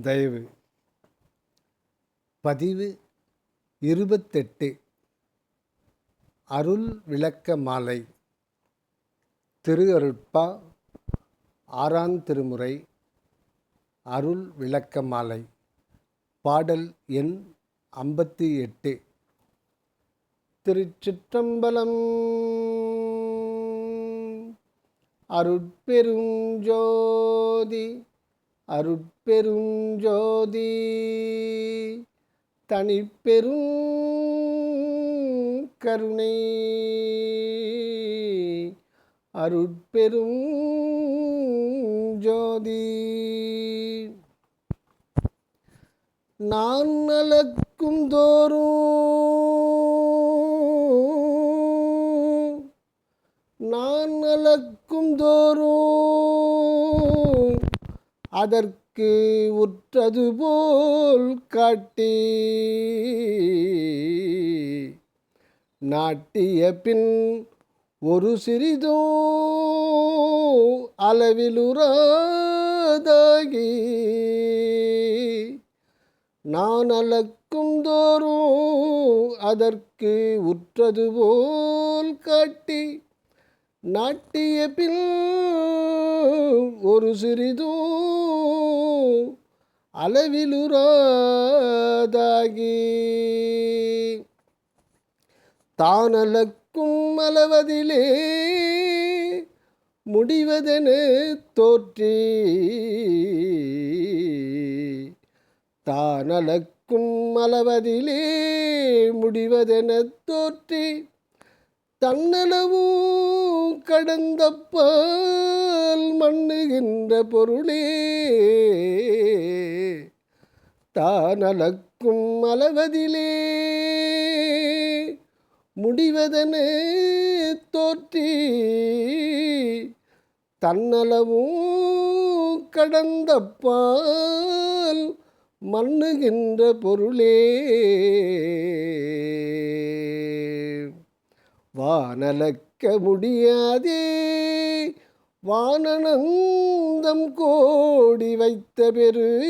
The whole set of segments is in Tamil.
தயவு. பதிவு இருபத்தெட்டு. அருள் விளக்க மாலை. திரு அருட்பா ஆறாம் திருமுறை. அருள் விளக்க மாலை. பாடல் எண் ஐம்பத்தி எட்டு திருச்சிற்றம்பலம். அருட்பெருஞ்சோதி. அருட்பெருஞ்சோதி தனிப்பெரும் கருணை அருட்பெரும் ஜோதி நான் நலக்கும் தோறும் நான் நலக்கும் தோறும் அதற்கு உற்றது போல் காட்டி. நாட்டிய பின் ஒரு சிறிதோ அளவிலுறாதாகி நான் அளக்கும் தோறும் அதற்கு உற்றது போல் காட்டி. நாட்டிய பின் ஒரு சிறிதோ அளவிலுறாதாகி. தானலக்கும் அளவதிலே முடிவதென தோற்றி. தானலக்கும் அளவதிலே முடிவதென தோற்றி. தன்னளவும் கடந்த பால் மண்ணுகின்ற பொருளே. தானலக்கும் அளவதிலே முடிவதென தோற்றி தன்னளவும் கடந்த பால் மண்ணுகின்ற பொருளே. வானலக்க முடியாதே. வானனந்தம் கோடி வைத்த பெரு.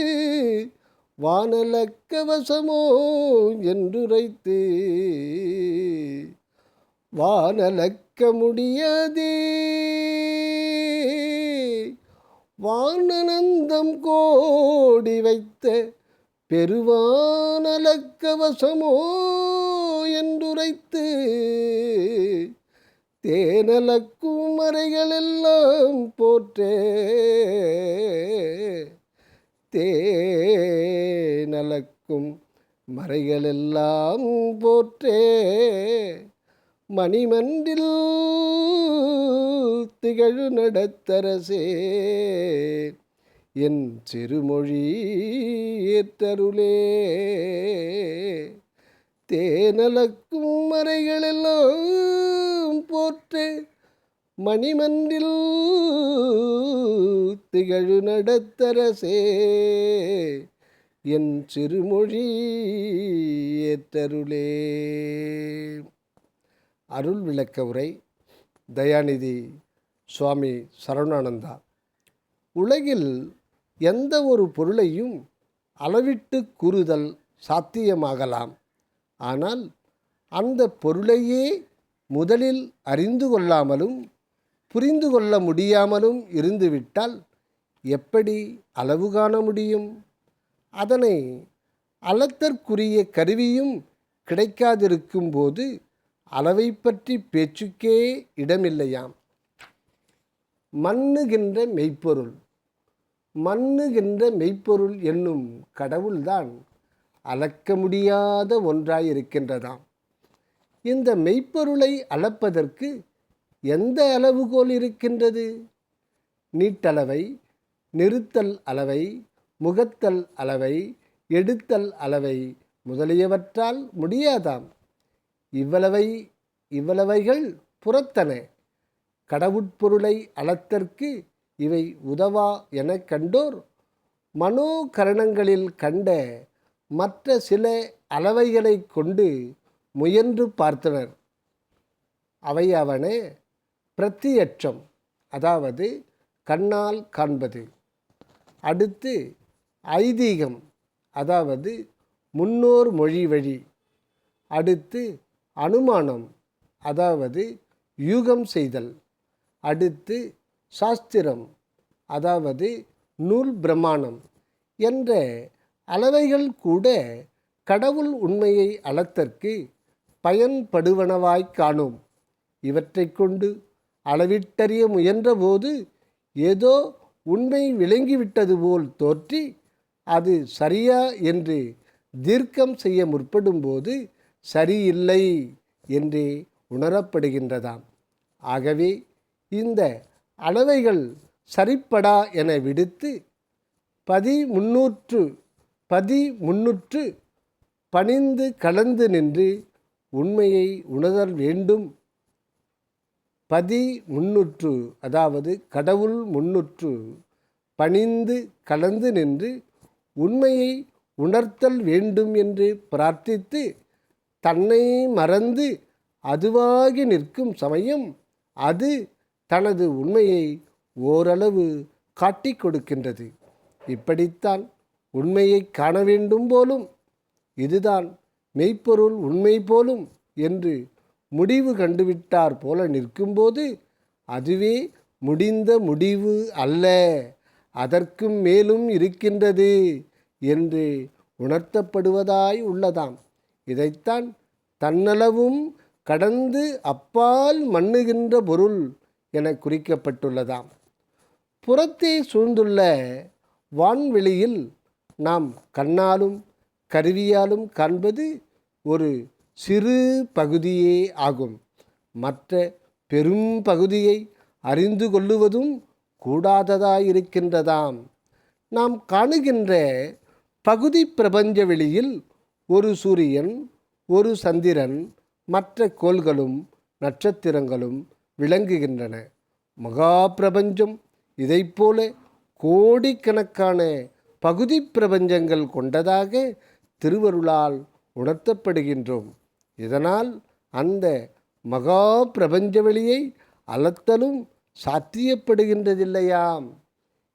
வானலக்க வசமோ என்றுரைத்து. வானலக்க முடியாதே. வானந்தம் கோடி வைத்த பெருவானலக்கவசமோ என்றுரைத்து தேனலக்கும் மறைகளெல்லாம் போற்றே. தேனலக்கும் மறைகளெல்லாம் போற்றே. மணிமன்றில் திகழு நடத்தரசே. என் சிறுமொழி ஏற்றருளே தேனலக்கும் மறைகளெல்லாம் போற்றே. மணிமன்றில் திகழு நடத்தரசே. என் சிறுமொழி ஏற்றருளே அருள் விளக்க உரை தயாநிதி சுவாமி சரவணானந்தா. உலகில் எந்த ஒரு பொருளையும் அளவிட்டு கூறுதல் சாத்தியமாகலாம். ஆனால் அந்த பொருளையே முதலில் அறிந்து கொள்ளாமலும் புரிந்து கொள்ள முடியாமலும் இருந்துவிட்டால் எப்படி அளவு காண முடியும்? அதனை அளத்தற்குரிய கருவியும் கிடைக்காதிருக்கும் போது அளவை பற்றி பேச்சுக்கே இடமில்லையாம். மண்ணுகின்ற மெய்ப்பொருள். மண்ணுகின்ற மெய்ப்பொருள் என்னும் கடவுள்தான் அளக்க முடியாத ஒன்றாயிருக்கின்றதாம். இந்த மெய்ப்பொருளை அளப்பதற்கு எந்த அளவுகோல் இருக்கின்றது? நீட்டளவை நிறுத்தல் அளவை முகத்தல் அளவை எடுத்தல் அளவை முதலியவற்றால் முடியாதாம். இவ்வளவை இவ்வளவைகள் புறத்தன கடவுட்பொருளை அளத்தற்கு இவை உதவா எனக் கண்டோர்? மனோகரணங்களில் கண்ட மற்ற சில அளவைகளை கொண்டு முயன்று பார்த்தனர். அவையாவன பிரத்தியட்சம் அதாவது கண்ணால் காண்பது. அடுத்து ஐதீகம் அதாவது முன்னோர் மொழி வழி. அடுத்து அனுமானம் அதாவது யூகம் செய்தல். அடுத்து சாஸ்திரம் அதாவது நூல் பிரமாணம் என்ற அளவைகள் கூட கடவுள் உண்மையை அளத்தற்கு பயன்படுவனவாய்க் காணோம். இவற்றை கொண்டு அளவிட்டறிய முயன்றபோது ஏதோ உண்மை விளங்கிவிட்டது போல் தோற்றி அது சரியா என்று தீர்க்கம் செய்ய முற்படும்போது சரியில்லை என்றே உணரப்படுகின்றதாம். ஆகவே இந்த அளவைகள் சரிப்படா என விடுத்து பதி முன்னூற்று பதி முன்னூற்று பணிந்து கலந்து நின்று உண்மையை உணர்தல் வேண்டும். பதி முன்னூற்று அதாவது கடவுள் முன்னூற்று பணிந்து கலந்து நின்று உண்மையை உணர்த்தல் வேண்டும் என்று பிரார்த்தித்து தன்னை மறந்து அதுவாகி நிற்கும் சமயம் அது தனது உண்மையை ஓரளவு காட்டிக் கொடுக்கின்றது. இப்படித்தான் உண்மையை காண வேண்டும் போலும் இதுதான் மெய்ப்பொருள் உண்மை போலும் என்று முடிவு கண்டுவிட்டார் போல நிற்கும்போது அதுவே முடிந்த முடிவு அல்ல அதற்கும் மேலும் இருக்கின்றது என்று உணர்த்தப்படுவதாய் உள்ளதாம். இதைத்தான் தன்னளவும் கடந்து அப்பால் மண்ணுகின்ற பொருள் என குறிக்கப்பட்டுள்ளதாம். புறத்தே சூழ்ந்துள்ள வான்வெளியில் நாம் கண்ணாலும் கருவியாலும் காண்பது ஒரு சிறு பகுதியே ஆகும். மற்ற பெரும் பகுதியை அறிந்து கொள்ளுவதும் கூடாததாயிருக்கின்றதாம். நாம் காணுகின்ற பகுதி பிரபஞ்ச வெளியில் ஒரு சூரியன் ஒரு சந்திரன் மற்ற கோள்களும் நட்சத்திரங்களும் விளங்குகின்றன. மகா பிரபஞ்சம் இதைப்போல கோடிக்கணக்கான பகுதி பிரபஞ்சங்கள் கொண்டதாக திருவருளால் உணர்த்தப்படுகின்றோம். இதனால் அந்த மகா பிரபஞ்ச வெளியை அலத்தலும் சாத்தியப்படுகின்றதில்லையாம்.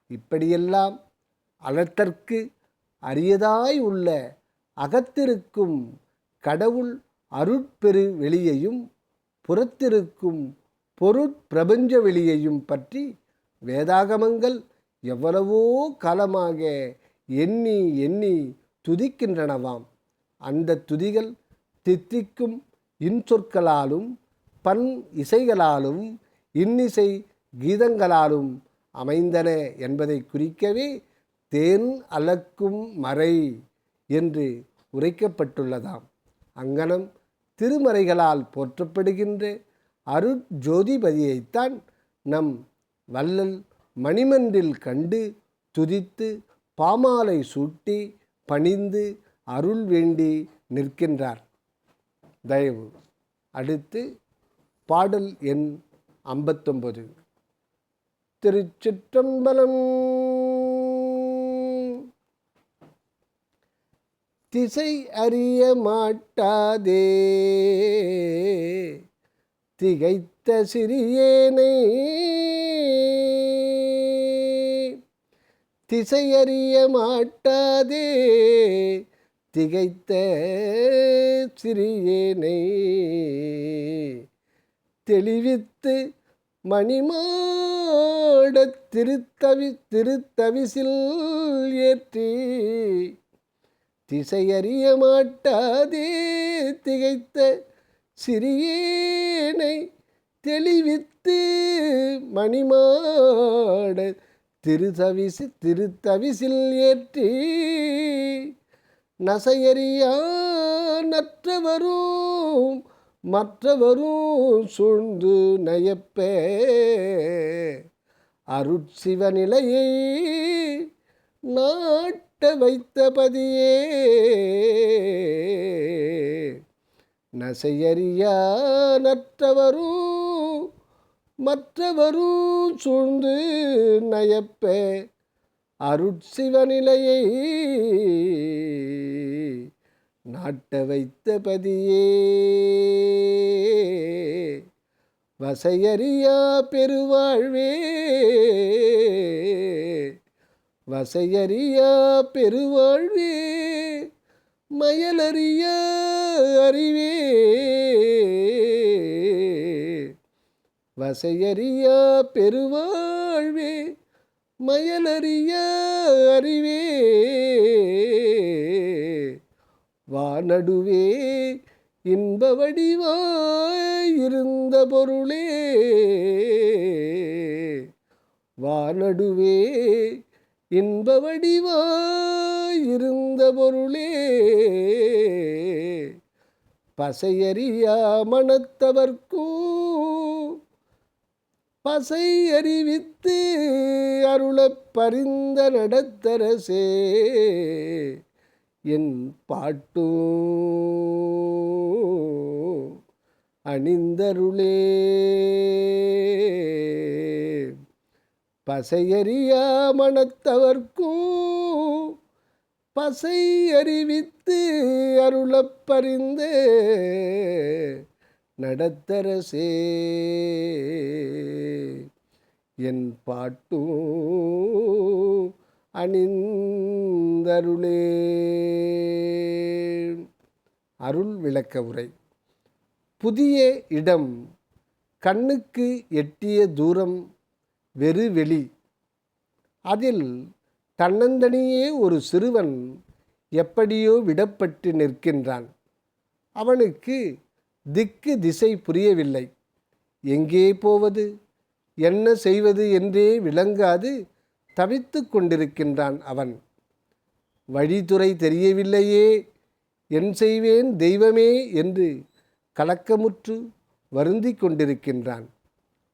இப்படியெல்லாம் அலத்தற்கு அரியதாய் உள்ள அகத்திருக்கும் கடவுள் அருட்பெரு வெளியையும் புறத்திருக்கும் பொருட்பிரபஞ்ச வெளியையும் பற்றி வேதாகமங்கள் எவ்வளவோ காலமாக எண்ணி எண்ணி துதிக்கின்றனவாம். அந்த துதிகள் தித்திக்கும் இன்சொற்களாலும் பண் இசைகளாலும் இன்னிசை கீதங்களாலும் அமைந்தன என்பதை குறிக்கவே தேன் அளக்கும் மறை என்று உரைக்கப்பட்டுள்ளதாம். அங்கனம் திருமறைகளால் போற்றப்படுகின்ற அருட்ஜோதிபதியைத்தான் நம் வள்ளல் மணிமன்றில் கண்டு துதித்து பாமாலை சூட்டி பணிந்து அருள் வேண்டி நிற்கின்றார். தயவு அடுத்து பாடல் எண் ஐம்பத்தொம்பது திருச்சிற்றம்பலம் திசை அறிய மாட்டாதே. திகைத்த சிறியேனை. திசையறிய மாட்டாதே. திகைத்த சிறியேனை. தெளிவித்து மணிமாட திருத்தவி திருத்தவிசில் ஏற்றி. திசையறிய மாட்டாதே. திகைத்த சிறியேனை தெளிவித்து மணிமாட திருத்தவிசி திருத்தவிசில் ஏற்றி நசையறியா நற்றவரும் மற்றவரும் சூழ்ந்து நயப்பே. அருட்சிவநிலையை நாட்ட வைத்த பதியே நசையறியா நற்றவரும் மற்றவரும் சூழ்ந்து நயப்பே. அருட்சிவநிலையை நாட்ட வைத்த பதியே. வசையறியா பெருவாழ்வே. வசையறியா பெருவாழ்வே. மயலறியா அறிவே வசையறியா பெருவாழ்வே மயலறியா அறிவே. வானடுவே இன்ப வடிவாயிருந்த பொருளே. வானடுவே இன்ப வடிவாயிருந்த பொருளே. பசையறியா மனத்தவர்க்கும் பசை அறிவித்து அருளப் பரிந்த நடத்தரசே என் பாட்டும் அணிந்தருளே. பசையறியா மனத்தவர்க்கும் பசை அறிவித்து அருளப்பறிந்து நடத்தரசே. என் பாட்டும் அணிந்தருளே. அருள் விளக்க உரை. புதிய இடம் கண்ணுக்கு எட்டிய தூரம் வெறு வெளி. அதில் தன்னந்தனியே ஒரு சிறுவன் எப்படியோ விடப்பட்டு நிற்கின்றான். அவனுக்கு திக்கு திசை புரியவில்லை. எங்கே போவது? என்ன செய்வது என்றே விளங்காது தவித்து கொண்டிருக்கின்றான் அவன். வழித்துறை தெரியவில்லையே என் செய்வேன் தெய்வமே என்று கலக்கமுற்று வருந்தி கொண்டிருக்கின்றான்.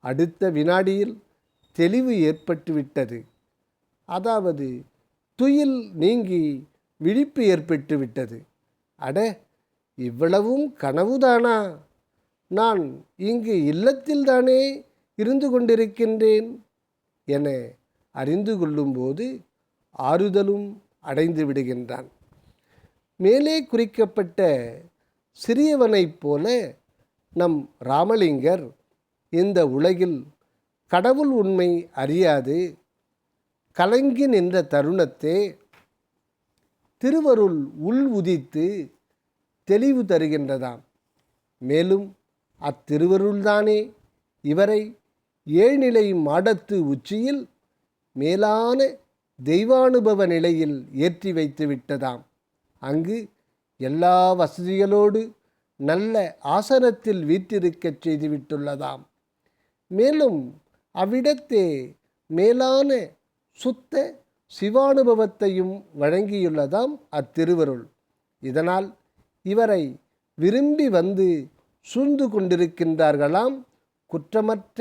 அடுத்த வினாடியில் தெளிவு ஏற்பட்டுவிட்டது. அதாவது துயில் நீங்கி விழிப்பு ஏற்பட்டு விட்டது. அட இவ்வளவும் கனவுதானா? நான் இங்கு இல்லத்தில்தானே இருந்து கொண்டிருக்கின்றேன் என அறிந்து கொள்ளும்போது ஆறுதலும் அடைந்து விடுகின்றான். மேலே குறிக்கப்பட்ட சிறியவனைப் போல நம் ராமலிங்கர் இந்த உலகில் கடவுள் உண்மை அறியாது. கலங்கி நின்ற தருணத்தை திருவருள் உள் உதித்து தெளிவு தருகின்றதாம். மேலும் அத்திருவருள்தானே? இவரை ஏழ்நிலை மாடத்து உச்சியில் மேலான தெய்வானுபவ நிலையில் ஏற்றி வைத்து விட்டதாம். அங்கு எல்லா வசதிகளோடு நல்ல ஆசனத்தில் வீற்றிருக்கச் செய்துவிட்டுள்ளதாம் மேலும் அவ்விடத்தே மேலான சுத்த சிவானுபவத்தையும் வழங்கியுள்ளதாம் அத்திருவருள். இதனால் இவரை விரும்பி வந்து சூழ்ந்து கொண்டிருக்கின்றார்களாம் குற்றமற்ற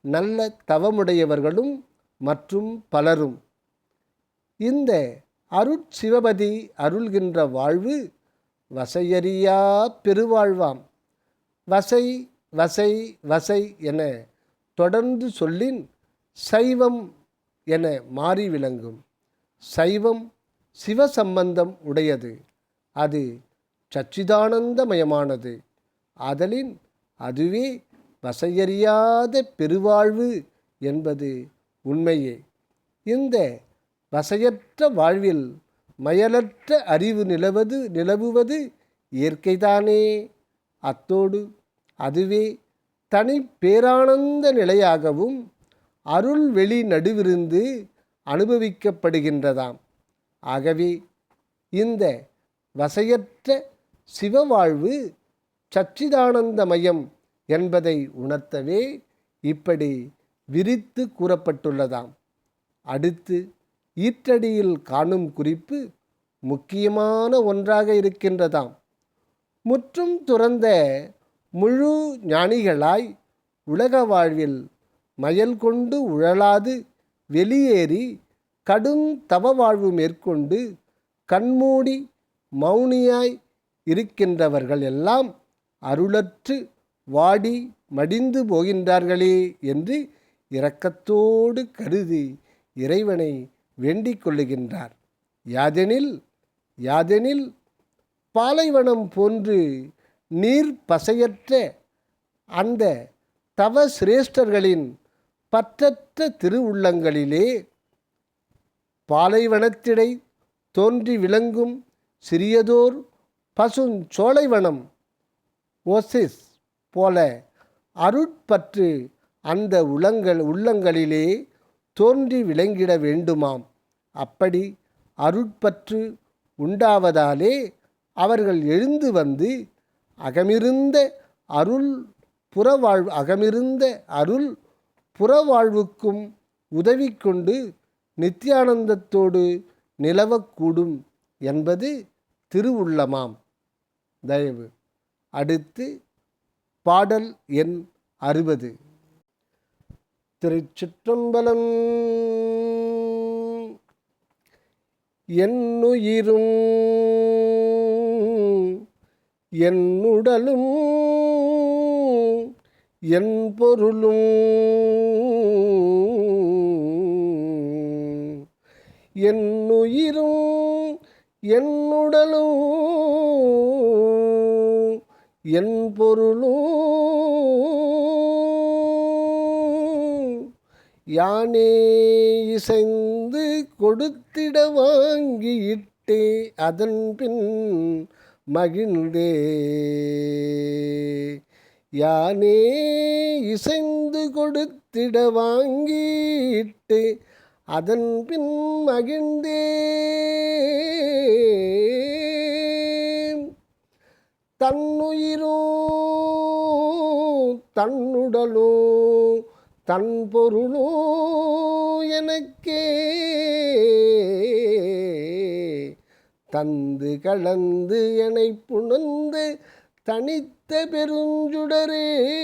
நல்ல தவமுடையவர்களும் மற்றும் பலரும். இந்த அருட்சிவபதி அருள்கின்ற வாழ்வு வசையறியா பெருவாழ்வாம். வசை வசை வசை என தொடர்ந்து சொல்லின் சைவம் என மாறி விளங்கும். சைவம் சிவசம்பந்தம் உடையது. அது சச்சிதானந்தமயமானது. அதலின் அதுவே வசையறியாத பெருவாழ்வு என்பது உண்மையே. இந்த வசையற்ற வாழ்வில் மயலற்ற அறிவு நிலவது நிலவுவது இயற்கைதானே. அத்தோடு அதுவே தனி பேரானந்த நிலையாகவும் அருள் வெளி நடுவிருந்து அனுபவிக்கப்படுகின்றதாம். ஆகவே இந்த வசையற்ற சிவவாழ்வு சச்சிதானந்தமயம் என்பதை உணர்த்தவே இப்படி விரித்து கூறப்பட்டுள்ளதாம். அடுத்து ஈற்றடியில் காணும் குறிப்பு முக்கியமான ஒன்றாக இருக்கின்றதாம். முற்றும் துறந்த முழு ஞானிகளாய் உலக வாழ்வில் மயல் கொண்டு உழலாது வெளியேறி கடும் தவ வாழ்வு மேற்கொண்டு கண்மூடி மௌனியாய் இருக்கின்றவர்கள் எல்லாம் அருளற்று வாடி மடிந்து போகின்றார்களே என்று இரக்கத்தோடு கருதி இறைவனை வேண்டிக் கொள்ளுகின்றார். யாதெனில் யாதெனில் பாலைவனம் போன்று நீர் பசையற்ற அந்த தவ சிரேஷ்டர்களின் பற்றற்ற திருவுள்ளங்களிலே பாலைவனத்திடை தோன்றி விளங்கும் சிறியதோர் பசுஞ்சோலைவனம் ஓசிஸ் போல அருட்பற்று அந்த உளங்கள் உள்ளங்களிலே தோன்றி விளங்கிட வேண்டுமாம். அப்படி அருட்பற்று உண்டாவதாலே அவர்கள் எழுந்து வந்து அகமிருந்த அருள் புறவாழ் அகமிருந்த அருள் புறவாழ்வுக்கும் உதவி கொண்டு நித்தியானந்தத்தோடு நிலவக்கூடும் என்பது திருவுள்ளமாம். தயவு. அடுத்து பாடல் எண் அறுபது. திருச்சிற்றம்பலம் என்னுயிரும் என்னுடலும் என் பொருளும் என்னுயிரும் என்னுடலும் என் பொருளும் யானே இசைந்து கொடுத்திட வாங்கியிட்டே அதன் பின் மகிழ்ந்தே. யானே இசைந்து கொடுத்திட வாங்கிட்டு அதன் பின் மகிழ்ந்தே தன்னுயிரும் தன்னுடலோ தன் பொருளோ எனக்கே தந்து கலந்து என்னை புணர்ந்து தனித்த பெருஞ்சுடரே.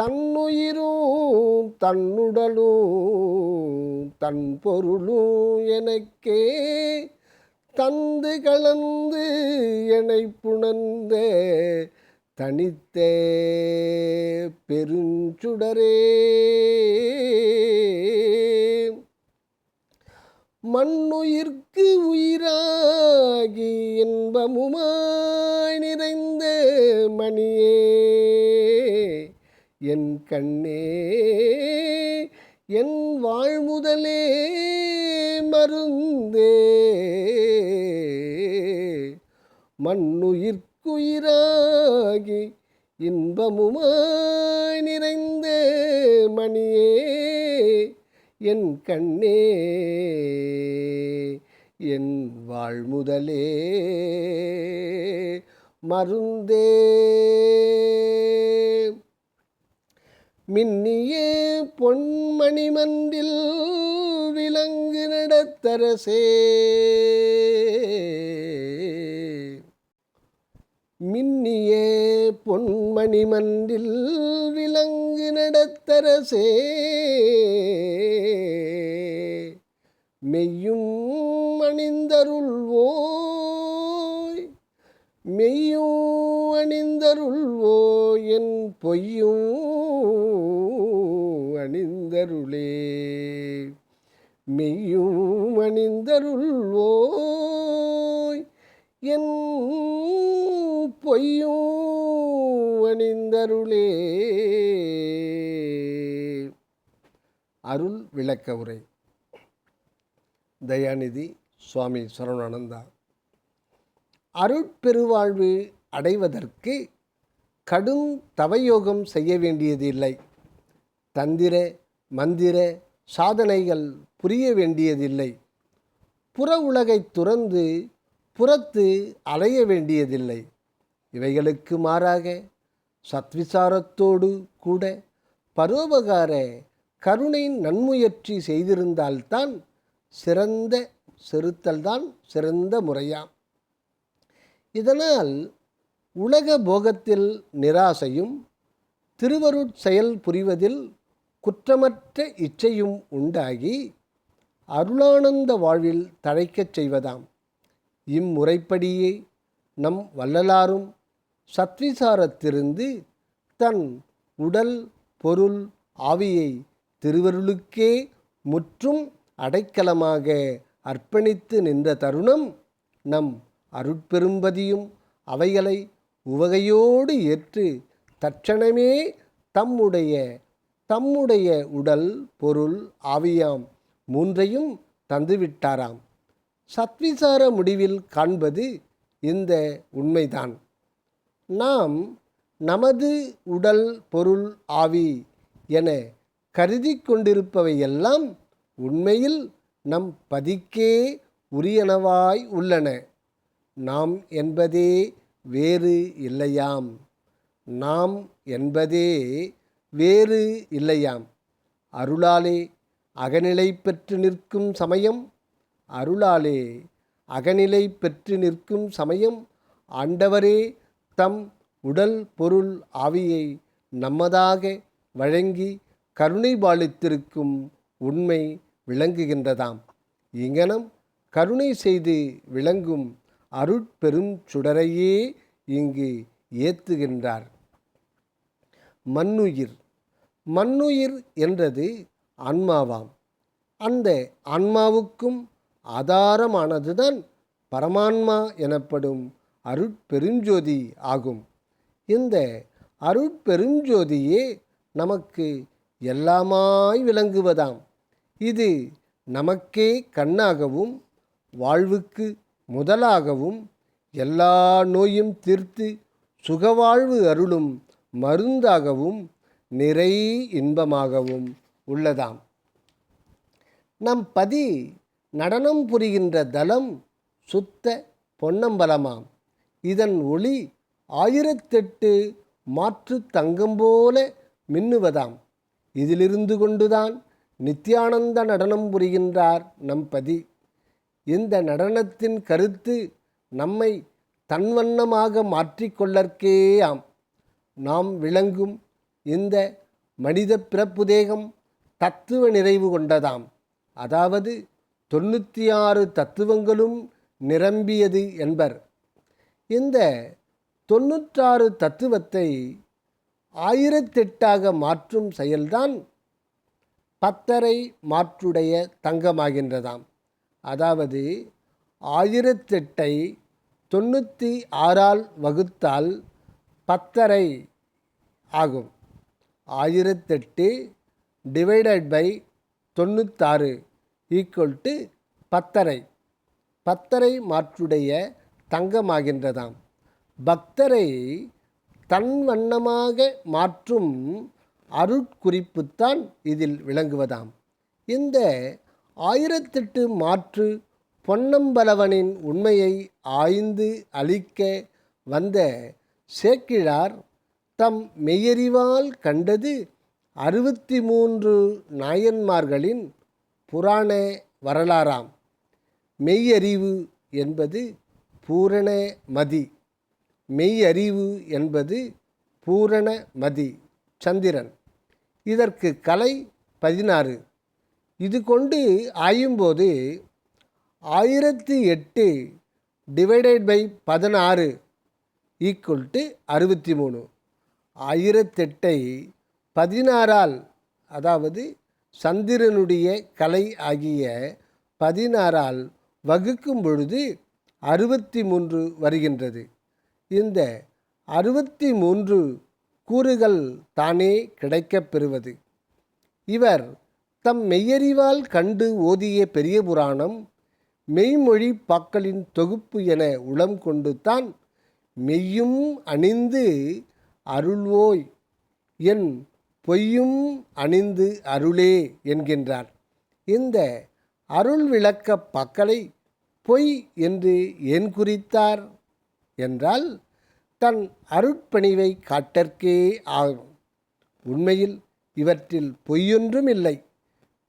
தன்னுயிரும் தன்னுடலும் தன் பொருளும் எனக்கே. தந்து கலந்து என்னை புணர்ந்த தனித்த பெருஞ்சுடரே. மண்ணுயிர்க்கு உயிராகி இன்பமுமாய் நிறைந்த மணியே என் கண்ணே என் வாழ்முதலே மருந்தே. மண்ணுயிர்க்குயிராகி இன்பமுமாய் நிறைந்த மணியே என் கண்ணே என் வாழ்முதலே மருந்தே. மின்னியே பொன்மணி மந்தில் விலங்கு நடத்தரசே. மின்னியே பொன்மணி மன்றில் விலங்கு நடத்தரசே. மெய்யும் அணிந்தருள்வோய் மெய்யும் அணிந்தருள்வோ என் பொய்யும் அணிந்தருளே. மெய்யும் அணிந்தருள்வோய் என் பொய்யும் அணிந்தருளே அருள் விளக்க உரை. தயாநிதி சுவாமி சரவணானந்தா. அருட்பெருவாழ்வு அடைவதற்கு கடும் தவயோகம் செய்ய வேண்டியதில்லை தந்திர மந்திர சாதனைகள் புரிய வேண்டியதில்லை புற உலகை துறந்து புறத்து அலைய வேண்டியதில்லை இவைகளுக்கு மாறாக சத்விசாரத்தோடு கூட பரோபகார கருணை நன்முயற்சி செய்திருந்தால்தான் சிறந்த செருத்தல்தான் சிறந்த முறையாம். இதனால் உலக போகத்தில் நிராசையும் திருவருட் செயல் புரிவதில் குற்றமற்ற இச்சையும் உண்டாகி அருளானந்த வாழ்வில் தழைக்கச் செய்வதாம். இம்முறைப்படியே நம் வள்ளலாரும் சத்விசாரத்திருந்து தன் உடல் பொருள் ஆவியை திருவருளுக்கே முற்றும் அடைக்கலமாக அர்ப்பணித்து நின்ற தருணம் நம் அருட்பெரும்பதியும் அவைகளை உவகையோடு ஏற்று தட்சணமே தம்முடைய தம்முடைய உடல் பொருள் ஆவியாம் மூன்றையும் தந்துவிட்டாராம். சத்விசார முடிவில் காண்பது இந்த உண்மைதான். நாம் நமது உடல் பொருள் ஆவி என கருதி கொண்டிருப்பவையெல்லாம் உண்மையில் நம் பதிக்கே உரியனவாய் உள்ளன. நாம் என்பதே வேறு இல்லையாம். நாம் என்பதே வேறு இல்லையாம். அருளாலே அகநிலை பெற்று நிற்கும் சமயம் அருளாலே அகநிலை பெற்று நிற்கும் சமயம் ஆண்டவரே தம் உடல் பொருள் ஆவியை நம்மதாக வழங்கி கருணை பாலித்திருக்கும் உண்மை விளங்குகின்றதாம். இங்கனம் கருணை செய்து விளங்கும் அருட்பெரும் சுடரையே இங்கு ஏத்துகின்றார். மண்ணுயிர் மண்ணுயிர் என்றது ஆன்மாவாம். அந்த ஆன்மாவுக்கும் ஆதாரமானதுதான் பரமான்மா எனப்படும் அருட்பெருஞ்சோதி ஆகும். இந்த அருட்பெருஞ்சோதியே நமக்கு எல்லாமாய் விளங்குவதாம். இது நமக்கே கண்ணாகவும் வாழ்வுக்கு முதலாகவும் எல்லா நோயும் தீர்த்து சுகவாழ்வு அருளும் மருந்தாகவும் நிறை இன்பமாகவும் உள்ளதாம். நம் பதி நடனம் புரிகின்ற தலம் சுத்த பொன்னம்பலமாம். இதன் ஒளி ஆயிரத்தெட்டு மாற்று தங்கம் போல மின்னுவதாம். இதிலிருந்து கொண்டுதான் நித்யானந்த நடனம் புரிகின்றார் நம்பதி இந்த நடனத்தின் கருத்து நம்மை தன்வண்ணமாக மாற்றிக்கொள்ளற்கேயாம் நாம் விளங்கும் இந்த மனித பிறப்பு தேகம் தத்துவ நிறைவு கொண்டதாம். அதாவது தொண்ணூற்றி ஆறு தத்துவங்களும் நிரம்பியது என்பர். இந்த தொண்ணூற்றாறு தத்துவத்தை ஆயிரத்தெட்டாக மாற்றும் செயல்தான் பத்தரை மாற்றுடைய தங்கமாகின்றதாம். அதாவது ஆயிரத்தெட்டை தொண்ணூற்றி ஆறால் வகுத்தால் பத்தரை ஆகும். ஆயிரத்தெட்டு டிவைடட் பை தொண்ணூத்தாறு ஈக்குவல் டு பத்தரை. பத்தரை மாற்றுடைய தங்கமாகின்றதாம். பக்தரை தன் வண்ணமாக மாற்றும் அருட்குறிப்புத்தான் இதில் விளங்குவதாம். இந்த ஆயிரத்தெட்டு மாற்று பொன்னம்பலவனின் உண்மையை ஆய்ந்து அளிக்க வந்த சேக்கிழார் தம் மெய்யறிவால் கண்டது அறுபத்தி மூன்று நாயன்மார்களின் புராண வரலாறாம். மெய்யறிவு என்பது பூரண மதி. மெய் அறிவு என்பது பூரண மதி சந்திரன். இதற்கு கலை பதினாறு. இது கொண்டு ஆயும்போது ஆயிரத்தி எட்டு டிவைடட் பை பதினாறு ஈக்குவல் டு அறுபத்தி மூணு ஆயிரத்தெட்டை பதினாறால் அதாவது சந்திரனுடைய கலை ஆகிய பதினாறால் வகுக்கும் பொழுது அறுபத்தி மூன்று வருகின்றது. இந்த அறுபத்தி மூன்று கூறுகள் தானே கிடைக்கப் பெறுவது. இவர் தம் மெய்யறிவால் கண்டு ஓதிய பெரிய புராணம் மெய்மொழி பாக்களின் தொகுப்பு என உளம் கொண்டு தான் மெய்யும் அணிந்து அருள்வோய் என் பொய்யும் அணிந்து அருளே என்கின்றார். இந்த அருள் விளக்க பாக்களை பொய் என்று ஏன் குறித்தார்? என்றால் தன் அருட்பணிவை காட்டற்கே ஆகும். உண்மையில் இவற்றில் பொய்யொன்றும் இல்லை.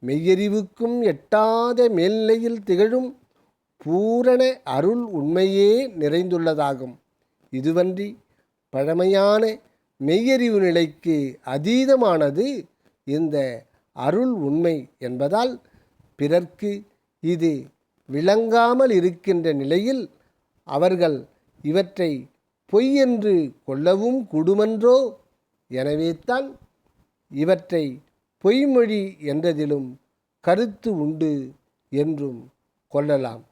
மெய்யறிவுக்கும் எட்டாத மேல்நிலையில் திகழும் பூரண அருள் உண்மையே நிறைந்துள்ளதாகும். இதுவன்றி பழமையான மெய்யறிவு நிலைக்கு அதீதமானது இந்த அருள் உண்மை என்பதால் பிறர்க்கு இது விளங்காமல் இருக்கின்ற நிலையில் அவர்கள் இவற்றை பொய் என்று கொள்ளவும் கூடுமன்றோ? எனவேத்தான் இவற்றை பொய்மொழி என்றதிலும் கருத்து உண்டு என்றும் கொள்ளலாம்.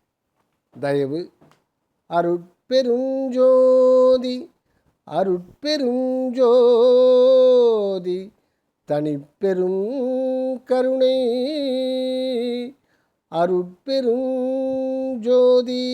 தயவு அருட்பெருஞ்சோதி அருட்பெருஞ்சோதி தனிப்பெரும் கருணை அருட்பெரும் ஜோதி